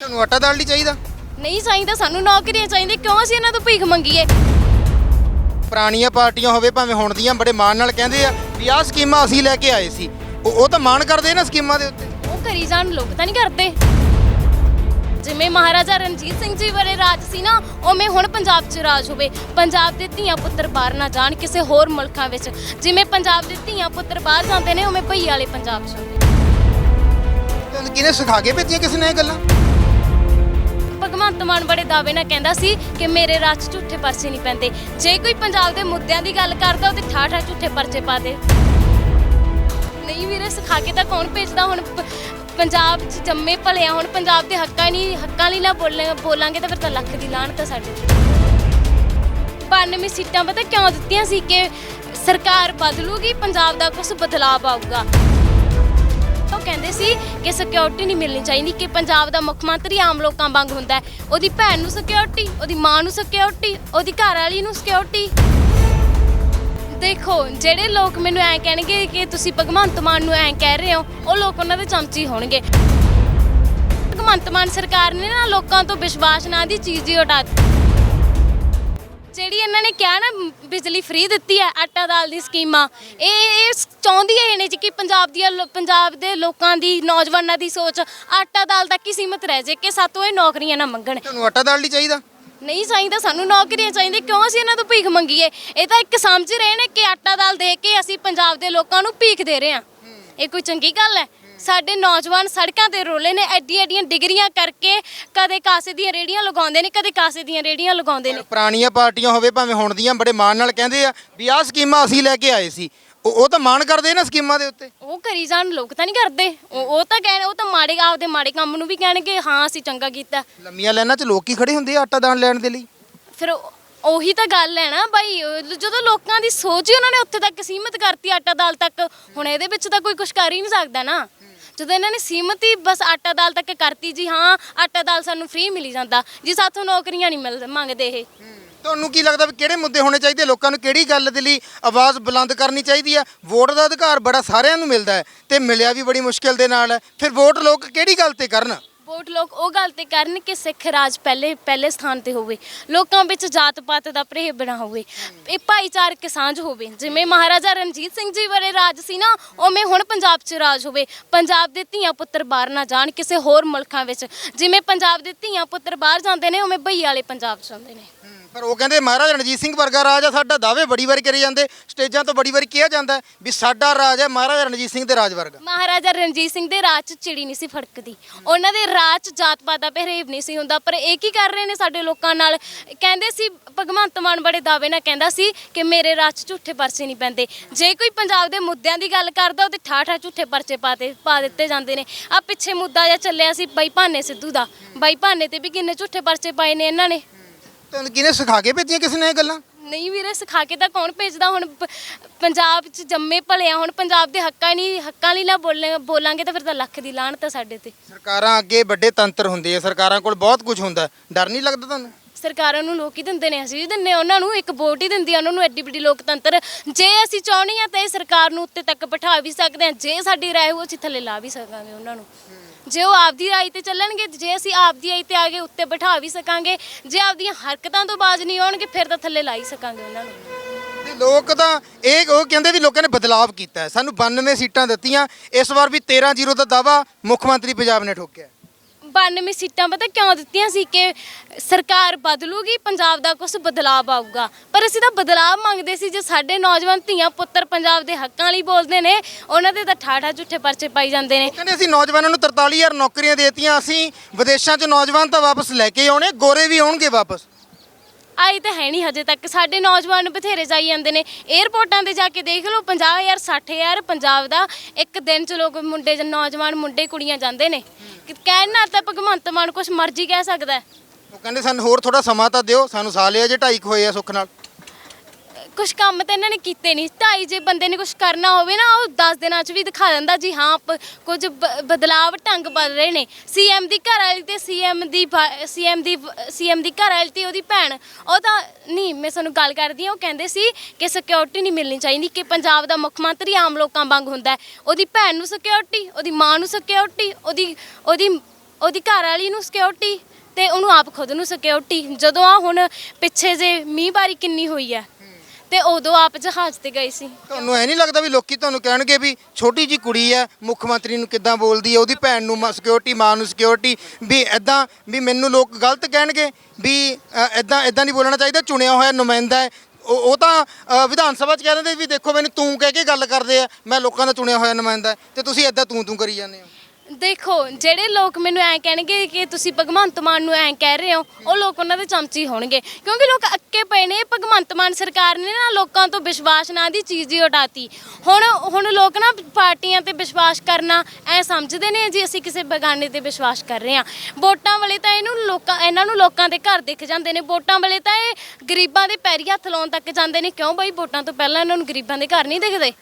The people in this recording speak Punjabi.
ਤੁਹਾਨੂੰ ਆਟਾ ਦਾਲ ਨਹੀਂ ਚਾਹੀਦਾ? ਨਹੀਂ ਚਾਹੀਦਾ ਸਾਨੂੰ ਨੌਕਰੀਆਂ ਚਾਹੀਦੀਆਂ ਕਿਉਂ ਅਸੀਂ ਇਹਨਾਂ ਤੋਂ ਭੀਖ ਮੰਗੀਏ? ਪੁਰਾਣੀਆਂ ਪਾਰਟੀਆਂ ਹੋਵੇ ਭਾਵੇਂ ਹੁਣ ਦੀਆਂ ਬੜੇ ਮਾਣ ਨਾਲ ਕਹਿੰਦੇ ਆ ਵੀ ਆਹ ਸਕੀਮਾਂ ਅਸੀਂ ਲੈ ਕੇ ਆਏ ਸੀ। ਉਹ ਉਹ ਤਾਂ ਮਾਣ ਕਰਦੇ ਨਾ ਸਕੀਮਾਂ ਦੇ ਉੱਤੇ। ਉਹ ਕਰੀ ਜਾਣ ਲੋਕ ਤਾਂ ਨਹੀਂ ਕਰਦੇ। ਜਿਵੇਂ ਮਹਾਰਾਜਾ ਰਣਜੀਤ ਸਿੰਘ ਜੀ ਬਾਰੇ ਰਾਜ ਸੀ ਨਾ ਉਵੇਂ ਹੁਣ ਪੰਜਾਬ 'ਚ ਰਾਜ ਹੋਵੇ। ਪੰਜਾਬ ਦੇ ਧੀਆਂ ਪੁੱਤਰ ਬਾਹਰ ਨਾ ਜਾਣ ਕਿਸੇ ਹੋਰ ਮੁਲਕਾਂ ਵਿੱਚ। ਜਿਵੇਂ ਪੰਜਾਬ ਦੇ ਧੀਆਂ ਪੁੱਤਰ ਬਾਹਰ ਜਾਂਦੇ ਨੇ ਉਵੇਂ ਭਈ ਵਾਲੇ ਪੰਜਾਬ 'ਚ ਤੁਹਾਨੂੰ ਕਿਹਨੇ ਸਿਖਾ ਕੇ ਭੇਜੀਆਂ ਕਿਸੇ ਨੇ ਇਹ ਗੱਲਾਂ? ਭਗਵੰਤ ਮਾਨ ਬੜੇ ਦਾਅਵੇ ਨਾਲ ਕਹਿੰਦਾ ਸੀ ਕਿ ਮੇਰੇ ਰਾਜ 'ਚ ਝੂਠੇ ਪਰਚੇ ਨਹੀਂ ਪੈਂਦੇ। ਜੇ ਕੋਈ ਪੰਜਾਬ ਦੇ ਮੁੱਦਿਆਂ ਦੀ ਗੱਲ ਕਰਦਾ, ਉਹਦੇ ਠਾਠਾ ਝੂਠੇ ਪਰਚੇ ਪਾ ਦੇ। ਨਹੀਂ ਵੀਰੇ, ਸਿਖਾ ਕੇ ਤਾਂ ਕੌਣ ਭੇਜਦਾ ਹੁਣ? ਪ- ਪੰਜਾਬ 'ਚ ਜੰਮੇ ਭਲਿਆ ਹੁਣ ਪੰਜਾਬ ਦੇ ਹੱਕਾਂ ਨਹੀਂ ਹੱਕਾਂ ਲਈ ਨਾ ਬੋਲੇ, ਬੋਲਾਂਗੇ ਤਾਂ ਫਿਰ ਤਾਂ ਲੱਖ ਦੀ ਲਾਹਨਤ ਆ ਸਾਡੇ ਤੇ। 92 ਸੀਟਾਂ ਪਤਾ ਕਿਉਂ ਦਿੱਤੀਆਂ ਸੀ ਕਿ ਸਰਕਾਰ ਬਦਲੂਗੀ, ਪੰਜਾਬ ਦਾ ਕੁਝ ਬਦਲਾਅ ਆਊਗਾ? ਉਹ ਕਹਿੰਦੇ ਸੀ ਕਿ ਸਿਕਿਉਰਿਟੀ ਨਹੀਂ ਮਿਲਣੀ ਚਾਹੀਦੀ, ਕਿ ਪੰਜਾਬ ਦਾ ਮੁੱਖ ਮੰਤਰੀ ਆਮ ਲੋਕਾਂ ਵਾਂਗ ਹੁੰਦਾ ਹੈ। ਉਹਦੀ ਭੈਣ ਨੂੰ ਸਿਕਿਉਰਿਟੀ ਉਹਦੀ ਮਾਂ ਨੂੰ ਸਿਕਿਉਰਿਟੀ ਉਹਦੀ ਘਰ ਵਾਲੀ ਨੂੰ ਸਿਕਿਉਰਿਟੀ ਦੇਖੋ, ਜਿਹੜੇ ਲੋਕ ਮੈਨੂੰ ਐਂ ਕਹਿਣਗੇ ਕਿ ਤੁਸੀਂ ਭਗਵੰਤ ਮਾਨ ਨੂੰ ਐਂ ਕਹਿ ਰਹੇ ਹੋ, ਉਹ ਲੋਕ ਉਹਨਾਂ ਦੇ ਚਮਚੀ ਹੋਣਗੇ। ਭਗਵੰਤ ਮਾਨ ਸਰਕਾਰ ਨੇ ਨਾ ਲੋਕਾਂ ਤੋਂ ਵਿਸ਼ਵਾਸ ਨਾ ਦੀ ਚੀਜ਼ ਹੀ ਉਡਾ ਦਿੱਤੀ। ਜਿਹੜੀ ਇਹਨਾਂ ਨੇ ਕਿਹਾ ਨਾ ਬਿਜਲੀ ਫ੍ਰੀ ਦਿੱਤੀ ਹੈ ਆਟਾ ਦਾਲ ਦੀ ਸਕੀਮਾਂ ਇਹ ਇਹ ਚਾਹੁੰਦੀ ਹੈ ਇਹਨੇ ਜੀ ਕਿ ਪੰਜਾਬ ਦੀਆਂ ਲੋ- ਪੰਜਾਬ ਦੇ ਲੋਕਾਂ ਦੀ ਨੌਜਵਾਨਾਂ ਦੀ ਸੋਚ ਆਟਾ ਦਾਲ ਤੱਕ ਹੀ ਸੀਮਤ ਰਹਿ ਜੇ ਕਿ ਸਾਤੋਂ ਇਹ ਨੌਕਰੀਆਂ ਨਾ ਮੰਗਣ। ਤੁਹਾਨੂੰ ਆਟਾ ਦਾਲ ਨਹੀਂ ਚਾਹੀਦਾ? ਨਹੀਂ ਚਾਹੀਦਾ ਸਾਨੂੰ ਨੌਕਰੀਆਂ ਚਾਹੀਦੀਆਂ ਕਿਉਂ ਅਸੀਂ ਇਹਨਾਂ ਤੋਂ ਭੀਖ ਮੰਗੀਏ? ਇਹ ਤਾਂ ਇੱਕ ਸਮਝ ਰਹੇ ਨੇ ਕਿ ਆਟਾ ਦਾਲ ਦੇ ਕੇ ਅਸੀਂ ਪੰਜਾਬ ਦੇ ਲੋਕਾਂ ਨੂੰ ਭੀਖ ਦੇ ਰਹੇ ਹਾਂ। ਇਹ ਕੋਈ ਚੰਗੀ ਗੱਲ ਹੈ? ਸਾਡੇ ਨੌਜਵਾਨ ਸੜਕਾਂ ਤੇ ਰੋਲੇ ਨੇ ਐਡੀ ਐਡੀਆਂ ਡਿਗਰੀਆਂ ਕਰਕੇ ਕਦੇ ਕਾਸੇ ਦੀਆਂ ਰੇੜੀਆਂ ਲਗਾਉਂਦੇ ਨੇ ਕਦੇ ਕਾਸੇ ਦੀਆਂ ਰੇੜੀਆਂ ਲਗਾਉਂਦੇ ਨੇ। ਪੁਰਾਣੀਆਂ ਪਾਰਟੀਆਂ ਹੋਵੇ ਭਾਵੇਂ ਹੁਣ ਦੀਆਂ ਬੜੇ ਮਾਣ ਨਾਲ ਕਹਿੰਦੇ ਆ ਵੀ ਆਹ ਸਕੀਮਾਂ ਅਸੀਂ ਲੈ ਕੇ ਆਏ ਸੀ। ਉਹ ਉਹ ਤਾਂ ਮਾਣ ਕਰਦੇ ਨਾ ਸਕੀਮਾਂ ਦੇ ਉੱਤੇ। ਉਹ ਕਰੀ ਜਾਣ ਲੋਕ ਤਾਂ ਨਹੀਂ ਕਰਦੇ। ਉਹ ਉਹ ਤਾਂ ਕਹਿਣ ਉਹ ਤਾਂ ਮਾੜੇ ਆਪਦੇ ਮਾੜੇ ਕੰਮ ਨੂੰ ਵੀ ਕਹਿਣਗੇ ਹਾਂ ਅਸੀਂ ਚੰਗਾ ਕੀਤਾ। ਲੰਮੀਆਂ ਲਾਈਨਾਂ 'ਚ ਲੋਕ ਖੜੇ ਹੁੰਦੇ ਆ ਆਟਾ ਦਾਲ ਲੈਣ ਦੇ ਲਈ। ਫਿਰ ਉਹ- ਉਹੀ ਤਾਂ ਗੱਲ ਹੈ ਨਾ ਉਹ ਜਦੋਂ ਲੋਕਾਂ ਦੀ ਸੋਚ ਹੀ ਉਹਨਾਂ ਨੇ ਉੱਥੇ ਤੱਕ ਸੀਮਤ ਕਰਤੀ ਆਟਾ ਦਾਲ ਤੱਕ ਹੁਣ ਇਹਦੇ ਵਿੱਚ ਤਾਂ ਕੋਈ ਕੁਝ ਕਰ ਹੀ ਨਹੀਂ ਸਕਦਾ ਨਾ। ਜਦੋਂ ਇਹਨਾਂ ਨੇ ਸੀਮਤ ਹੀ ਬਸ ਆਟਾ ਦਾਲ ਤੱਕ ਕਰਤੀ ਜੀ, ਹਾਂ, ਆਟਾ ਦਾਲ ਸਾਨੂੰ ਫ੍ਰੀ ਮਿਲੀ ਜਾਂਦਾ। ਜੀ, ਸਾਥੋਂ ਨੌਕਰੀਆਂ ਨਹੀਂ ਮਿਲ ਮੰਗਦੇ ਇਹ। ਤੁਹਾਨੂੰ ਕੀ ਲੱਗਦਾ ਵੀ ਕਿਹੜੇ ਮੁੱਦੇ ਹੋਣੇ ਚਾਹੀਦੇ? ਲੋਕਾਂ ਨੂੰ ਕਿਹੜੀ ਗੱਲ ਦੇ ਲਈ ਆਵਾਜ਼ ਬੁਲੰਦ ਕਰਨੀ ਚਾਹੀਦੀ ਹੈ? ਵੋਟ ਦਾ ਅਧਿਕਾਰ ਬੜਾ ਸਾਰਿਆਂ ਨੂੰ ਮਿਲਦਾ ਹੈ ਤੇ ਮਿਲਿਆ ਵੀ ਬੜੀ ਮੁਸ਼ਕਿਲ ਦੇ ਨਾਲ ਹੈ। ਫਿਰ ਵੋਟ ਲੋਕ ਕਿਹੜੀ ਗੱਲ ਤੇ ਕਰਨ? ਵੋਟ ਲੋਕ ਉਹ ਗੱਲ ਤੇ ਕਰਨ ਕਿ ਸਿੱਖ ਰਾਜ ਪਹਿਲੇ ਪਹਿਲੇ ਸਥਾਨ ਤੇ ਹੋਵੇ। ਲੋਕਾਂ ਵਿੱਚ ਜਾਤ ਪਾਤ ਦਾ ਪ੍ਰੇਹ ਨਾ ਹੋਵੇ। ਇਹ ਭਾਈਚਾਰਕ ਸਾਂਝ ਹੋਵੇ। ਜਿਵੇਂ ਮਹਾਰਾਜਾ ਰਣਜੀਤ ਸਿੰਘ ਜੀ ਬਾਰੇ ਰਾਜ ਸੀ ਨਾ ਉਵੇਂ ਹੁਣ ਪੰਜਾਬ 'ਚ ਰਾਜ ਹੋਵੇ। ਪੰਜਾਬ ਦੇ ਧੀਆਂ ਪੁੱਤਰ ਬਾਹਰ ਨਾ ਜਾਣ ਕਿਸੇ ਹੋਰ ਮੁਲਕਾਂ ਵਿੱਚ। ਜਿਵੇਂ ਪੰਜਾਬ ਦੇ ਧੀਆਂ ਪੁੱਤਰ ਬਾਹਰ ਜਾਂਦੇ ਨੇ ਉਵੇਂ ਭਈ ਵਾਲੇ ਪੰਜਾਬ 'ਚ ਹੁੰਦੇ ਨੇ। ਪਰ ਉਹ ਕਹਿੰਦੇ, ਮਹਾਰਾਜਾ, ਰਣਜੀਤ ਸਿੰਘ ਵਰਗਾ ਰਾਜ ਆ, ਸਾਡਾ ਦਾਅਵੇ ਬੜੀ ਵਾਰੀ ਕਰੇ ਜਾਂਦੇ। ਸਟੇਜਾਂ ਤੋਂ ਬੜੀ ਵਾਰੀ ਕਿਹਾ ਜਾਂਦਾ ਹੈ ਵੀ ਸਾਡਾ ਰਾਜ ਹੈ ਮਹਾਰਾਜਾ ਰਣਜੀਤ ਸਿੰਘ ਦੇ ਰਾਜ ਵਰਗਾ। ਮਹਾਰਾਜਾ ਰਣਜੀਤ ਸਿੰਘ ਦੇ ਰਾਜ 'ਚ ਚਿੜੀ ਨਹੀਂ ਸੀ ਫੜਕਦੀ। ਉਹਨਾਂ ਦੇ ਰਾਜ 'ਚ ਜਾਤ ਪਾਤ ਦਾ ਪਹਿਰੇਵ ਨਹੀਂ ਸੀ ਹੁੰਦਾ। ਪਰ ਇਹ ਕੀ ਕਰ ਰਹੇ ਨੇ ਸਾਡੇ ਲੋਕਾਂ ਨਾਲ? ਕਹਿੰਦੇ ਸੀ, ਭਗਵੰਤ ਮਾਨ ਬੜੇ ਦਾਅਵੇ ਨਾਲ ਕਹਿੰਦਾ ਸੀ ਕਿ ਮੇਰੇ ਰਾਜ 'ਚ ਝੂਠੇ ਪਰਚੇ ਨਹੀਂ ਪੈਂਦੇ। ਜੇ ਕੋਈ ਪੰਜਾਬ ਦੇ ਮੁੱਦਿਆਂ ਦੀ ਗੱਲ ਕਰਦਾ, ਉਹਦੇ ਠਾਠਾ ਝੂਠੇ ਪਰਚੇ ਪਾਤੇ ਪਾ ਦਿੱਤੇ ਜਾਂਦੇ ਨੇ। ਆ ਪਿੱਛੇ ਮੁੱਦਾ ਜਿਹਾ ਚੱਲਿਆ ਸੀ ਬਾਈ ਭਾਨੇ ਸਿੱਧੂ ਦਾ। ਬਾਈ ਭਾਨੇ ਤੇ ਵੀ ਕਿੰਨੇ ਝੂਠੇ ਪਰਚੇ ਪਾਏ ਨੇ ਇਹਨਾਂ ਨੇ। ਤੁਹਾਨੂੰ ਕਿਹਨੇ ਸਿਖਾ ਕੇ ਭੇਜੀਆਂ ਕਿਸੇ ਨੇ ਇਹ ਗੱਲਾਂ? ਨਹੀਂ ਵੀਰੇ ਸਿਖਾ ਕੇ ਤਾਂ ਕੌਣ ਭੇਜਦਾ? ਹੁਣ ਪ- ਪੰਜਾਬ 'ਚ ਜੰਮੇ ਭਲਿਆ ਹੁਣ ਪੰਜਾਬ ਦੇ ਹੱਕਾਂ ਨਹੀਂ ਹੱਕਾਂ ਲਈ ਨਾ ਬੋਲੇ ਬੋਲਾਂਗੇ ਤਾਂ ਫਿਰ ਤਾਂ ਲੱਖ ਦੀ ਲਾਹਨਤ ਆ ਸਾਡੇ ਤੇ। ਸਰਕਾਰਾਂ ਅੱਗੇ ਵੱਡੇ ਤੰਤਰ ਹੁੰਦੇ ਆ ਸਰਕਾਰਾਂ ਕੋਲ ਬਹੁਤ ਕੁਝ ਹੁੰਦਾ। ਹੈ। ਡਰ ਨਹੀਂ ਲੱਗਦਾ ਤੁਹਾਨੂੰ? ਸਰਕਾਰਾਂ ਨੂੰ ਲੋਕ ਹੀ ਦਿੰਦੇ ਨੇ ਅਸੀਂ ਵੀ ਦਿੰਨੇ ਉਹਨਾਂ ਨੂੰ ਇੱਕ ਵੋਟ ਹੀ ਦਿੰਦੀ ਆ, ਉਹਨਾਂ ਨੂੰ ਐਡੀ ਵੱਡੀ ਲੋਕਤੰਤਰ। ਜੇ ਅਸੀਂ ਚਾਹੁੰਦੇ ਆ ਤਾਂ ਇਹ ਸਰਕਾਰ ਨੂੰ ਉੱਤੇ ਤੱਕ ਬਿਠਾ ਵੀ ਸਕਦੇ ਆ ਜੇ ਸਾਡੀ ਰਾਏ ਉਹ ਅਸੀਂ ਥੱਲੇ ਲਾ ਵੀ ਸਕਾਂਗੇ ਉਹਨਾਂ ਨੂੰ। ਜੇ ਉਹ ਆਪਦੀ ਰਾਏ ਤੇ ਚੱਲਣਗੇ, ਜੇ ਅਸੀਂ ਆਪਦੀ ਰਾਏ ਤੇ ਆ ਕੇ ਉੱਤੇ ਬਿਠਾ ਵੀ ਸਕਾਂਗੇ, ਜੇ ਆਪਦੀਆਂ ਹਰਕਤਾਂ ਤੋਂ ਬਾਜ਼ ਨਹੀਂ ਆਉਣਗੇ ਫਿਰ ਤਾਂ ਥੱਲੇ ਲਾ ਹੀ ਸਕਾਂਗੇ ਉਹਨਾਂ ਨੂੰ। ਤੇ ਲੋਕ ਤਾਂ ਇਹ ਉਹ ਕਹਿੰਦੇ ਵੀ ਲੋਕਾਂ ਨੇ ਬਦਲਾਵ ਕੀਤਾ ਹੈ। ਸਾਨੂੰ 92 ਸੀਟਾਂ ਦਿੱਤੀਆਂ। ਇਸ ਵਾਰ ਵੀ 13-0 ਦਾ ਦਾਵਾ ਮੁੱਖ ਮੰਤਰੀ ਪੰਜਾਬ ਨੇ ਠੋਕਿਆ 92 ਸੀਟਾਂ ਪਤਾ ਕਿਉਂ ਦਿੱਤੀਆਂ ਸੀ ਕਿ ਸਰਕਾਰ ਬਦਲੂਗੀ ਪੰਜਾਬ ਦਾ ਕੁਝ ਬਦਲਾਅ ਆਊਗਾ ਪਰ ਅਸੀਂ ਤਾਂ ਬਦਲਾਅ ਮੰਗਦੇ ਸੀ ਜੇ ਸਾਡੇ ਨੌਜਵਾਨ ਧੀਆਂ ਪੁੱਤਰ ਪੰਜਾਬ ਦੇ ਹੱਕਾਂ ਲਈ ਬੋਲਦੇ ਨੇ ਉਹਨਾਂ ਦੇ ਤਾਂ ਠਾਠਾ ਝੂਠੇ ਪਰਚੇ ਪਾਈ ਜਾਂਦੇ ਨੇ। ਕਹਿੰਦੇ ਅਸੀਂ ਨੌਜਵਾਨਾਂ ਨੂੰ 43000 ਨੌਕਰੀਆਂ ਦੇਤੀਆਂ ਅਸੀਂ ਵਿਦੇਸ਼ਾਂ 'ਚ ਨੌਜਵਾਨ ਤਾਂ ਵਾਪਸ ਲੈ ਕੇ ਆਉਣੇ ਗੋਰੇ ਵੀ ਆਉਣਗੇ ਵਾਪਸ। ਆਈ ਤਾਂ ਹੈ ਨਹੀਂ ਹਜੇ ਤੱਕ ਸਾਡੇ ਨੌਜਵਾਨ ਬਥੇਰੇ ਜਾਈ ਜਾਂਦੇ ਨੇ। 에ਅਰਪੋਰਟਾਂ ਤੇ ਜਾ ਕੇ ਦੇਖ ਲਓ 50000 60000 ਪੰਜਾਬ ਦਾ ਇੱਕ ਦਿਨ ਚ ਲੋਕ ਮੁੰਡੇ ਨੌਜਵਾਨ ਮੁੰਡੇ ਕੁੜੀਆਂ ਜਾਂਦੇ ਨੇ। ਕਹਿਣਾ ਤਾਂ ਭਗਵੰਤ ਮਾਨ ਕੁਛ ਮਰਜ਼ੀ ਕਹਿ ਸਕਦਾ ਹੈ। ਉਹ ਕਹਿੰਦੇ ਸਾਨੂੰ ਹੋਰ ਥੋੜਾ ਸਮਾਂ ਤਾਂ ਦਿਓ, ਸਾਨੂੰ ਸਾਲ ਆ ਜੇ ਢਾਈ ਕੁ ਹੋਏ ਆ ਸੁੱਖ ਨਾਲ। ਕੁਝ ਕੰਮ ਤਾਂ ਇਹਨਾਂ ਨੇ ਕੀਤੇ ਨਹੀਂ। ਢਾਈ ਜੇ ਬੰਦੇ ਨੇ ਕੁਝ ਕਰਨਾ ਹੋਵੇ ਨਾ, ਉਹ 10 ਦਿਨਾਂ ਚ ਵੀ ਦਿਖਾ ਦਿੰਦਾ ਜੀ, ਹਾਂ ਆਪ ਕੁਝ ਬ- ਬਦਲਾਵ ਢੰਗ ਬਦਲ ਰਹੇ ਨੇ। ਸੀਐਮ ਦੀ ਘਰ ਵਾਲੀ ਤੇ ਸੀਐਮ ਦੀ ਸੀਐਮ ਦੀ ਸੀਐਮ ਦੀ ਘਰ ਵਾਲੀ ਤੇ ਉਹਦੀ ਭੈਣ, ਉਹ ਤਾਂ ਨਹੀਂ, ਮੈਂ ਤੁਹਾਨੂੰ ਗੱਲ ਕਰਦੀ ਹਾਂ, ਉਹ ਕਹਿੰਦੇ ਸੀ ਕਿ ਸਿਕਿਉਰਿਟੀ ਨਹੀਂ ਮਿਲਣੀ ਚਾਹੀਦੀ, ਕਿ ਪੰਜਾਬ ਦਾ ਮੁੱਖ ਮੰਤਰੀ ਆਮ ਲੋਕਾਂ ਵਾਂਗ ਹੁੰਦਾ ਹੈ। ਉਹਦੀ ਭੈਣ ਨੂੰ ਸਿਕਿਉਰਿਟੀ ਉਹਦੀ ਮਾਂ ਨੂੰ ਸਿਕਿਉਰਿਟੀ ਉਹਦੀ ਉਹਦੀ ਉਹਦੀ ਘਰ ਵਾਲੀ ਨੂੰ ਸਿਕਿਉਰਿਟੀ ਤੇ ਉਹਨੂੰ ਆਪ ਖੁਦ ਨੂੰ ਸਿਕਿਉਰਿਟੀ ਜਦੋਂ ਆ ਹੁਣ ਪਿੱਛੇ ਜੇ ਮੀਂਹ ਬਾਰੀ ਕਿੰਨੀ ਹੋਈ ਹੈ ਤੇ ਉਦੋਂ ਆਪ ਜਹਾਜ਼ ਤੇ ਗਏ ਸੀ। ਤੁਹਾਨੂੰ ਐ ਨਹੀਂ ਲੱਗਦਾ ਵੀ ਲੋਕੀ ਤੁਹਾਨੂੰ ਕਹਿਣਗੇ ਵੀ ਛੋਟੀ ਜੀ ਕੁੜੀ ਹੈ ਮੁੱਖ ਮੰਤਰੀ ਨੂੰ ਕਿੱਦਾਂ ਬੋਲਦੀ ਹੈ ਉਹਦੀ ਭੈਣ ਨੂੰ ਸਿਕਿਉਰਿਟੀ ਮਾਂ ਨੂੰ ਸਿਕਿਉਰਿਟੀ ਵੀ ਐਦਾਂ ਵੀ ਮੈਨੂੰ ਲੋਕ ਗਲਤ ਕਹਿਣਗੇ ਵੀ ਐਦਾਂ ਐਦਾਂ ਨਹੀਂ ਬੋਲਣਾ ਚਾਹੀਦਾ ਚੁਣਿਆ ਹੋਇਆ ਨੁਮਾਇੰਦਾ ਹੈ। ਉਹ ਉਹ ਤਾਂ ਅ, ਵਿਧਾਨ ਸਭਾ ਚ ਕਹਿ ਦਿੰਦੇ ਵੀ ਦੇਖੋ ਮੈਨੂੰ ਤੂੰ ਕਹਿ ਕੇ ਗੱਲ ਕਰਦੇ ਆ ਮੈਂ ਲੋਕਾਂ ਦਾ ਚੁਣਿਆ ਹੋਇਆ ਨੁਮਾਇੰਦਾ ਹੈ, ਤੇ ਤੁਸੀਂ ਐਦਾਂ ਤੂੰ ਤੂੰ ਕਰੀ ਜਾਂਦੇ ਹੋ। ਦੇਖੋ, ਜਿਹੜੇ ਲੋਕ ਮੈਨੂੰ ਐਂ ਕਹਿਣਗੇ ਕਿ ਤੁਸੀਂ ਭਗਵੰਤ ਮਾਨ ਨੂੰ ਐਂ ਕਹਿ ਰਹੇ ਹੋ, ਉਹ ਲੋਕ ਉਹਨਾਂ ਦੇ ਚਮਚੀ ਹੋਣਗੇ। ਕਿਉਂਕਿ ਲੋਕ ਅੱਕੇ ਪਏ ਨੇ, ਭਗਵੰਤ ਮਾਨ ਸਰਕਾਰ ਨੇ ਨਾ ਲੋਕਾਂ ਤੋਂ ਵਿਸ਼ਵਾਸ ਨਾਂ ਦੀ ਚੀਜ਼ ਹੀ ਉਡਾਤੀ। ਹੁਣ ਹੁਣ ਲੋਕ ਨਾ ਪਾਰਟੀਆਂ ਤੇ ਵਿਸ਼ਵਾਸ ਕਰਨਾ ਐ ਸਮਝਦੇ ਨੇ ਜੀ, ਅਸੀਂ ਕਿਸੇ ਬੇਗਾਨੇ ਤੇ ਵਿਸ਼ਵਾਸ ਕਰ ਰਹੇ ਹਾਂ। ਵੋਟਾਂ ਵਾਲੇ ਤਾਂ ਇਹਨੂੰ ਲੋਕਾਂ, ਇਹਨਾਂ ਨੂੰ ਲੋਕਾਂ ਦੇ ਘਰ ਦਿਖ ਜਾਂਦੇ ਨੇ। ਵੋਟਾਂ ਵਾਲੇ ਤਾਂ ਇਹ ਗਰੀਬਾਂ ਦੇ ਪੈਰੀ ਹੱਥ ਲਾਉਣ ਤੱਕ ਜਾਂਦੇ ਨੇ। ਕਿਉਂ ਬਾਈ? ਵੋਟਾਂ ਤੋਂ ਪਹਿਲਾਂ ਇਹਨਾਂ ਨੂੰ ਗਰੀਬਾਂ ਦੇ ਘਰ ਨਹੀਂ ਦਿਖਦੇ।